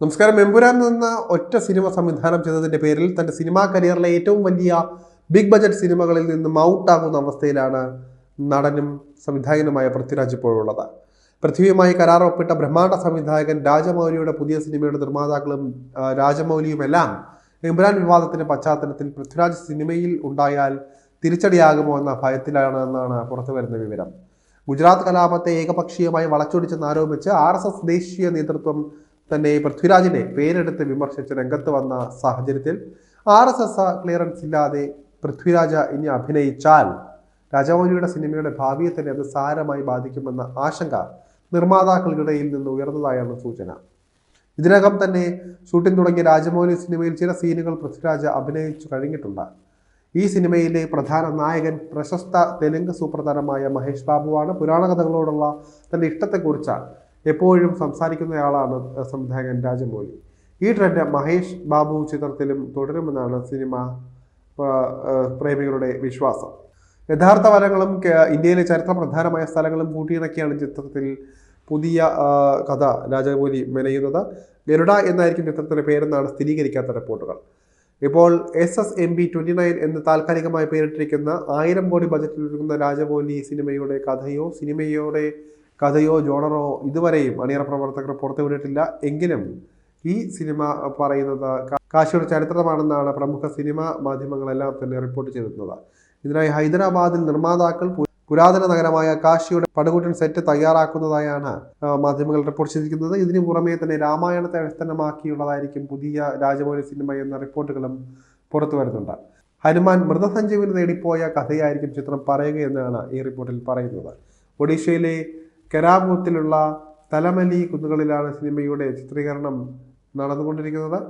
നമസ്കാരം. എമ്പുരാൻ എന്ന ഒറ്റ സിനിമ സംവിധാനം ചെയ്തതിന്റെ പേരിൽ തന്റെ സിനിമാ കരിയറിലെ ഏറ്റവും വലിയ ബിഗ് ബജറ്റ് സിനിമകളിൽ നിന്നും ഔട്ടാകുന്ന അവസ്ഥയിലാണ് നടനും സംവിധായകനുമായ പൃഥ്വിരാജ് ഇപ്പോഴുള്ളത്. പൃഥ്വിയുമായി കരാർ ഒപ്പിട്ട ബ്രഹ്മാണ്ഡ സംവിധായകൻ രാജമൗലിയുടെ പുതിയ സിനിമയുടെ നിർമ്മാതാക്കളും രാജമൗലിയുമെല്ലാം മെമ്പുരാൻ വിവാദത്തിന്റെ പശ്ചാത്തലത്തിൽ പൃഥ്വിരാജ് സിനിമയിൽ ഉണ്ടായാൽ തിരിച്ചടിയാകുമോ എന്ന ഭയത്തിലാണ് എന്നാണ് പുറത്തു വരുന്ന വിവരം. ഗുജറാത്ത് കലാപത്തെ ഏകപക്ഷീയമായി വളച്ചൊടിച്ചെന്ന് ആരോപിച്ച് ആർ എസ് എസ് ദേശീയ നേതൃത്വം തന്നെ പൃഥ്വിരാജിനെ പേരെടുത്ത് വിമർശിച്ച് രംഗത്ത് വന്ന സാഹചര്യത്തിൽ ആർ എസ് എസ് ക്ലിയറൻസ് ഇല്ലാതെ പൃഥ്വിരാജ ഇനി അഭിനയിച്ചാൽ രാജമൗലിയുടെ സിനിമയുടെ ഭാവിയെ തന്നെ അത് സാരമായി ബാധിക്കുമെന്ന ആശങ്ക നിർമ്മാതാക്കളുടെയിൽ നിന്ന് ഉയർന്നതായാണ് സൂചന. ഇതിനകം തന്നെ ഷൂട്ടിംഗ് തുടങ്ങിയ രാജമൗലി സിനിമയിൽ ചില സീനുകൾ പൃഥ്വിരാജ അഭിനയിച്ചു കഴിഞ്ഞിട്ടുണ്ട്. ഈ സിനിമയിലെ പ്രധാന നായകൻ പ്രശസ്ത തെലുങ്ക് സൂപ്രധാനമായ മഹേഷ് ബാബുവാണ് പുരാണ കഥകളോടുള്ള തന്റെ ഇഷ്ടത്തെക്കുറിച്ച് എപ്പോഴും സംസാരിക്കുന്നയാളാണ് സംവിധായകൻ രാജമൗലി ഈ ട്രെൻഡ് മഹേഷ് ബാബു ചിത്രത്തിലും തുടരുമെന്നാണ് സിനിമ പ്രേമികളുടെ വിശ്വാസം. യഥാർത്ഥ വരങ്ങളും ഇന്ത്യയിലെ ചരിത്ര പ്രധാനമായ സ്ഥലങ്ങളും കൂട്ടിയിണക്കിയാണ് ചിത്രത്തിൽ പുതിയ കഥ രാജമൗലി മെനയുന്നത്. ഗരുഡ എന്നായിരിക്കും ചിത്രത്തിന്റെ പേരെന്നാണ് സ്ഥിരീകരിക്കാത്ത റിപ്പോർട്ടുകൾ. ഇപ്പോൾ S S M B twenty nine എന്ന് താൽക്കാലികമായി പേരിട്ടിരിക്കുന്ന ആയിരം കോടി ബജറ്റിൽ ഒരുങ്ങുന്ന രാജമൗലി സിനിമയുടെ കഥയോ സിനിമയുടെ കഥയോ ജോണറോ ഇതുവരെയും അണിയറ പ്രവർത്തകർ പുറത്തുവിട്ടിട്ടില്ല. എങ്കിലും ഈ സിനിമ പറയുന്നത് കാശിയുടെ ചരിത്രമാണെന്നാണ് പ്രമുഖ സിനിമാ മാധ്യമങ്ങളെല്ലാം തന്നെ റിപ്പോർട്ട് ചെയ്തിരുന്നത്. ഇതിനായി ഹൈദരാബാദിൽ നിർമ്മാതാക്കൾ പുരാതന നഗരമായ കാശിയുടെ പടുകൂറ്റൻ സെറ്റ് തയ്യാറാക്കുന്നതായാണ് മാധ്യമങ്ങൾ റിപ്പോർട്ട് ചെയ്തിരിക്കുന്നത്. ഇതിനു പുറമേ തന്നെ രാമായണത്തെ അടിസ്ഥാനമാക്കിയുള്ളതായിരിക്കും പുതിയ രാജമൗലി സിനിമ എന്ന റിപ്പോർട്ടുകളും പുറത്തു വരുന്നുണ്ട്. ഹനുമാൻ മൃതസഞ്ജീവിന് നേടിപ്പോയ കഥയായിരിക്കും ചിത്രം പറയുകയെന്നാണ് ഈ റിപ്പോർട്ടിൽ പറയുന്നത്. ഒഡീഷയിലെ കെരാമൂത്തിലുള്ള തലമലി കുന്നുകളിലാണ് സിനിമയുടെ ചിത്രീകരണം നടന്നുകൊണ്ടിരിക്കുന്നത്.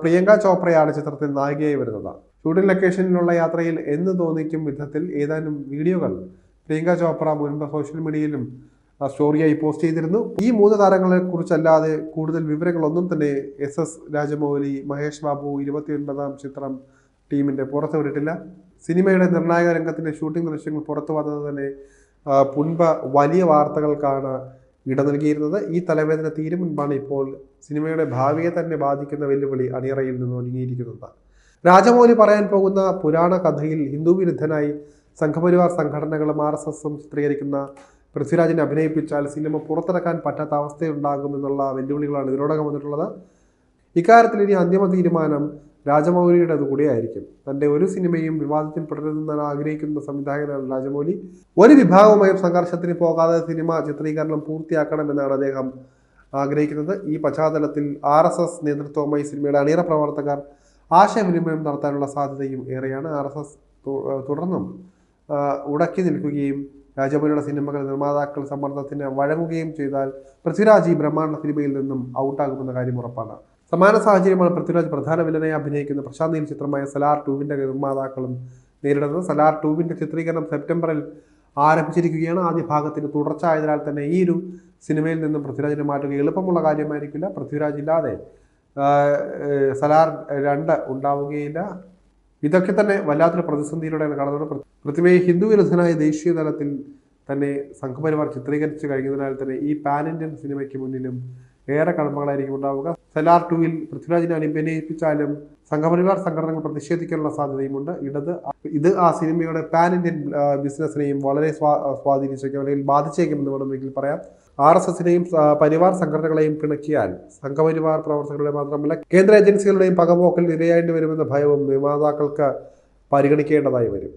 പ്രിയങ്ക ചോപ്രയാണ് ചിത്രത്തിൽ നായികയായി വരുന്നത്. ഷൂട്ടിംഗ് ലൊക്കേഷനിലുള്ള യാത്രയിൽ എന്ന് തോന്നിക്കും വിധത്തിൽ ഏതാനും വീഡിയോകൾ പ്രിയങ്ക ചോപ്ര മുൻപ് സോഷ്യൽ മീഡിയയിലും സ്റ്റോറിയായി പോസ്റ്റ് ചെയ്തിരുന്നു. ഈ മൂന്ന് താരങ്ങളെ കുറിച്ചല്ലാതെ കൂടുതൽ വിവരങ്ങളൊന്നും തന്നെ എസ് എസ് രാജമൗലി മഹേഷ് ബാബു ഇരുപത്തിയൊൻപതാം ചിത്രം ടീമിന്റെ പുറത്തു വിട്ടിട്ടില്ല സിനിമയുടെ നിർണായക രംഗത്തിന്റെ ഷൂട്ടിംഗ് ദൃശ്യങ്ങൾ പുറത്തു വന്നത് തന്നെ മുൻപ് വലിയ വാർത്തകൾക്കാണ് ഇട നൽകിയിരുന്നത്. ഈ തലവേദന തീരും മുൻപാണ് ഇപ്പോൾ സിനിമയുടെ ഭാവിയെ തന്നെ ബാധിക്കുന്ന വെല്ലുവിളി അണിയറയിൽ നിന്ന് ഒരുങ്ങിയിരിക്കുന്നത് രാജമൗലി പറയാൻ പോകുന്ന പുരാണ കഥയിൽ ഹിന്ദു വിരുദ്ധനായി സംഘപരിവാർ സംഘടനകളും ആർ എസ് എസും ചിത്രീകരിക്കുന്ന പൃഥ്വിരാജിനെ അഭിനയിപ്പിച്ചാൽ സിനിമ പുറത്തിറക്കാൻ പറ്റാത്ത അവസ്ഥയുണ്ടാകുമെന്നുള്ള വെല്ലുവിളികളാണ് ഇതിനോടകം വന്നിട്ടുള്ളത്. ഇക്കാര്യത്തിൽ ഇനി അന്തിമ തീരുമാനം രാജമൗലിയുടേത് കൂടിയായിരിക്കും. തന്റെ ഒരു സിനിമയും വിവാദത്തിൽ പെടരുതെന്നാണ് ആഗ്രഹിക്കുന്ന സംവിധായകനാണ് രാജമൗലി. ഒരു വിഭാഗവുമായും സംഘർഷത്തിന് പോകാതെ സിനിമ ചിത്രീകരണം പൂർത്തിയാക്കണമെന്നാണ് അദ്ദേഹം ആഗ്രഹിക്കുന്നത്. ഈ പശ്ചാത്തലത്തിൽ ആർ എസ് എസ് നേതൃത്വവുമായി സിനിമയുടെ അണിയറ പ്രവർത്തകർ ആശയവിനിമയം നടത്താനുള്ള സാധ്യതയും ഏറെയാണ്. ആർ എസ് എസ് തുടർന്നും ഉടക്കി നിൽക്കുകയും രാജമൗലിയുടെ സിനിമകൾ നിർമ്മാതാക്കൾ സമ്മർദ്ദത്തിന് വഴങ്ങുകയും ചെയ്താൽ പൃഥ്വിരാജ് ഈ ബ്രഹ്മാണ്ഡ സിനിമയിൽ നിന്നും ഔട്ടാകുമെന്ന കാര്യം ഉറപ്പാണ്. സമാന സാഹചര്യമാണ് പൃഥ്വിരാജ് പ്രധാന വില്ലനായി അഭിനയിക്കുന്ന പ്രശാന്തിയിൽ ചിത്രമായ സലാർ ടൂവിന്റെ നിർമ്മാതാക്കളും നേരിടുന്നത്. സലാർ ടൂവിന്റെ ചിത്രീകരണം സെപ്റ്റംബറിൽ ആരംഭിച്ചിരിക്കുകയാണ്. ആദ്യ ഭാഗത്തിന് തുടർച്ച ആയതിനാൽ തന്നെ ഈ ഒരു സിനിമയിൽ നിന്നും പൃഥ്വിരാജിനെ മാറ്റുക എളുപ്പമുള്ള കാര്യമായിരിക്കില്ല. പൃഥ്വിരാജ് ഇല്ലാതെ സലാർ രണ്ട് ഉണ്ടാവുകയില്ല. ഇതൊക്കെ തന്നെ വല്ലാത്തൊരു പ്രതിസന്ധിയിലൂടെയാണ് കടന്നത്. പൃഥ്വിയെ ഹിന്ദു വിരുദ്ധനായ ദേശീയ തലത്തിൽ തന്നെ സംഘപരിവാർ ചിത്രീകരിച്ചു കഴിഞ്ഞതിനാൽ തന്നെ ഈ പാൻ ഇന്ത്യൻ സിനിമയ്ക്ക് മുന്നിലും ഏറെ കടമ്പകളായിരിക്കും ഉണ്ടാവുക. സലാർ ടൂവിൽ പൃഥ്വിരാജിനെ അനുഭിനയിപ്പിച്ചാലും സംഘപരിവാർ സംഘടനകൾ പ്രതിഷേധിക്കാനുള്ള സാധ്യതയുമുണ്ട്. ഇടത് ഇത് ആ സിനിമയുടെ പാൻ ഇന്ത്യൻ ബിസിനസ്സിനെയും വളരെ സ്വാ സ്വാധീനിച്ചേക്കും അല്ലെങ്കിൽ ബാധിച്ചേക്കുമെന്ന് വേണമെങ്കിൽ പറയാം. ആർ എസ് എസിനെയും പരിവാർ സംഘടനകളെയും പിണക്കിയാൽ സംഘപരിവാർ പ്രവർത്തകരുടെ മാത്രമല്ല കേന്ദ്ര ഏജൻസികളുടെയും പകപോക്കൽ ഇരയായിട്ട് വരുമെന്ന ഭയവും നിർമ്മാതാക്കൾക്ക് പരിഗണിക്കേണ്ടതായി വരും.